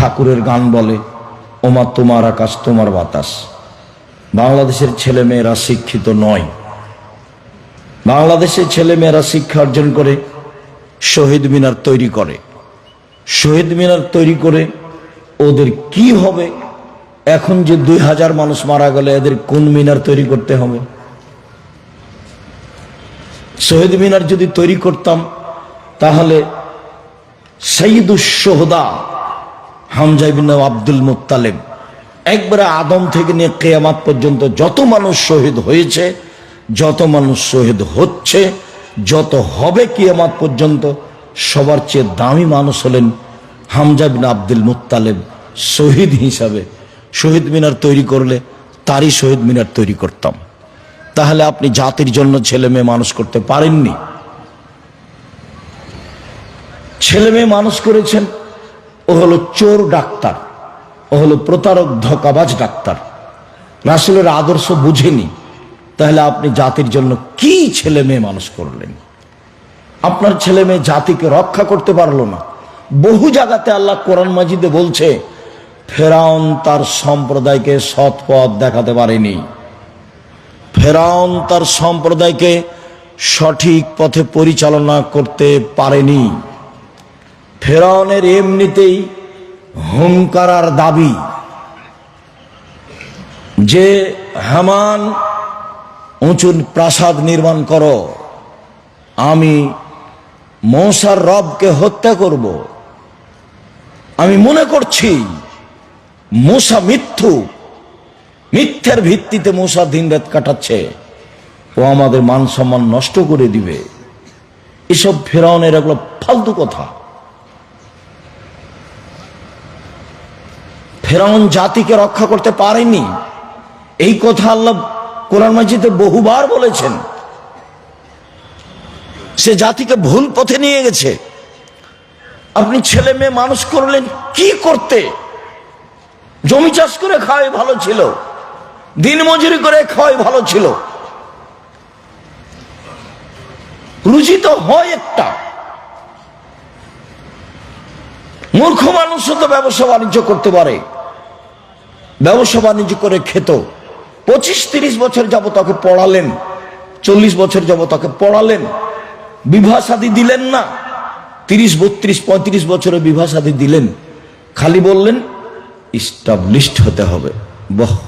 ঠাকুরের গান বলে, ওমা তোমার আকাশ, তোমার বাতাস। বাংলাদেশের ছেলে মেয়েরা শিক্ষিত নয়। বাংলাদেশের ছেলে মেয়েরা শিক্ষা অর্জন করে, শহীদ মিনার তৈরি করে। শহীদ মিনার তৈরি করে ওদের কি হবে? এখন যে দুই হাজার মানুষ মারা গেলে, এদের কোন মিনার তৈরি করতে হবে? শহীদ মিনার যদি তৈরি করতাম, তাহলে সঈদুস সোহদা হামজাইবিন আব্দুল মুত্তালেব, একবারে আদম থেকে নিয়ে কেয়ামাত পর্যন্ত যত মানুষ শহীদ হয়েছে, যত মানুষ শহীদ হচ্ছে, যত হবে কিয়ামাত পর্যন্ত, সবার চেয়ে দামি মানুষ হলেন হামজা বিন আব্দুল মুত্তালেব শহীদ হিসাবে। শহীদ মিনার তৈরি করলে তারই শহীদ মিনার তৈরি করতাম। তাহলে আপনি জাতির জন্য ছেলে মেয়ে মানুষ করতে পারেননি। ছেলে মেয়ে মানুষ করেছেন ও হলো চোর ডাক্তার, ও হলো প্রতারক, ধোকাবাজ ডাক্তার। রাসুলের আদর্শ বুঝেনি। তাহলে আপনি জাতির জন্য কি ছেলে মেয়ে মানুষ করলেন? আপনার ছেলে মেয়ে জাতিকে রক্ষা করতে পারল না। বহু জায়গাতে আল্লাহ কোরআন মাজিদে বলছে, ফেরাউন তার সম্প্রদায়কে সৎ পথ দেখাতে পারেনি। ফেরাউন তার সম্প্রদায়কে সঠিক পথে পরিচালনা করতে পারেনি। ফেরাউনের এমনিতেই হুঙ্কার আর দাবি যে, হামান উঁচু প্রাসাদ নির্মাণ করো। আমি মৌসার রবকে হত্যা করব। আমি মনে করছি মূসা মিথ্যু। মিথ্যের ভিত্তিতে মূসা দিন রাত কাটাচ্ছে। ও আমাদের মান সম্মান নষ্ট করে দিবে। এসব ফেরাউনের এগুলো ফালতু কথা। ফেরাউন জাতিকে রক্ষা করতে পারেনি। এই কথা আল্লাহ কোরআন মাজিদে বহুবার বলেছেন। সে জাতিকে ভুল পথে নিয়ে গেছে। আপনি ছেলে মেয়ে মানুষ করলেন কি করতে? জমি চাষ করে খাওয়াই ভালো ছিল। দিন মজুরি করে খাওয়াই ভালো ছিল। রুচি তো হয় একটা। মূর্খ মানুষও তো ব্যবসা বাণিজ্য করতে পারে। ব্যবসা বাণিজ্য করে খেত। পঁচিশ, তিরিশ বছর যাব তাকে পড়ালেন। চল্লিশ বছর যাব তাকে পড়ালেন। বিবাহ সাদী দিলেন না। তিরিশ, বত্রিশ, পঁয়ত্রিশ বছরে বিবাহ সাদী দিলেন। খালি বললেন ইস্টাবলিশড হতে হবে। বহ!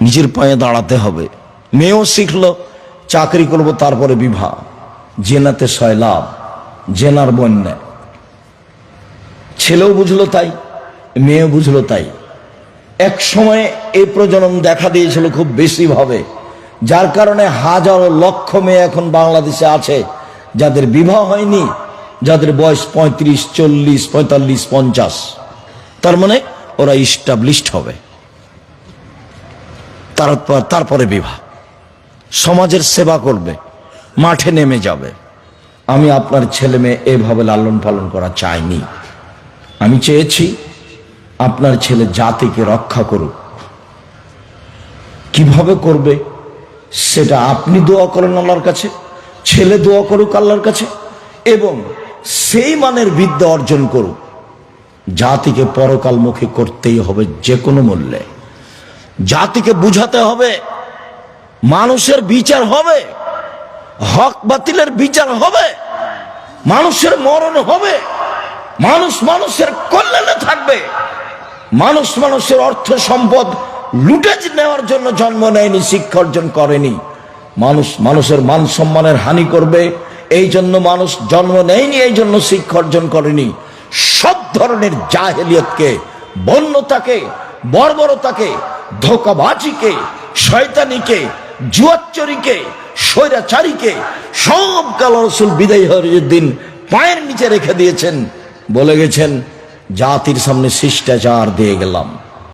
নিজের পায়ে দাঁড়াতে হবে। মেয়েও শিখলো, চাকরি করব তারপরে বিবাহ। জেনাতে ছয় লাভ জেনার বন্যা। ছেলেও বুঝলো তাই। মেয়েও বুঝলো তাই। এক সময় এই প্রজনন দেখা দিয়েছিল খুব বেশি ভাবে, যার কারণে হাজারো লক্ষ মেয়ে এখন বাংলাদেশে আছে, যাদের বিবাহ হয়নি, যাদের বয়স পঁয়ত্রিশ, চল্লিশ, পঁয়তাল্লিশ, পঞ্চাশ। তার মানে ওরা ইস্টাবলিশড হবে। তারপর তারপরে বিবাহ। সমাজের সেবা করবে, মাঠে নেমে যাবে। আমি আপনার ছেলে মেয়ে এভাবে লালন পালন করা চাইনি। আমি চেয়েছি আপনার ছেলে জাতিকে রক্ষা করুক। কীভাবে করবে, সেটা আপনি দোয়া করেন আল্লাহর কাছে, ছেলে দোয়া করুক আল্লাহর কাছে, এবং সেই মানের বিদ্যা অর্জন করুক। জাতিকে পরকালমুখী করতেই হবে যে কোনো মূল্যে। জাতিকে বুঝাতে হবে, মানুষের বিচার হবে, হক বাতিলের বিচার হবে, মানুষের মরণ হবে, মানুষ মানুষের কল্যাণে থাকবে। মানুষ মানুষের অর্থ সম্পদ লুটে নেওয়ার জন্য জন্ম নেয়নি, শিক্ষা অর্জন করেনি। মানুষ মানুষের মান সম্মানের হানি করবে, এই জন্য মানুষ জন্ম নেয়নি, এই জন্য শিক্ষা অর্জন করেনি। সব ধরনের জাহেলিয়তকে, বন্যতাকে, বর্বরতাকে, ধোকাবাজিকে, শয়তানিকে, জুয়াচ্চরিকে, স্বৈরাচারীকে সব কাল রসুল বিদায় হওয়ার পায়ের নিচে রেখে দিয়েছেন, বলে গেছেন জাতির সামনে শিষ্টাচার দিয়ে গেলাম।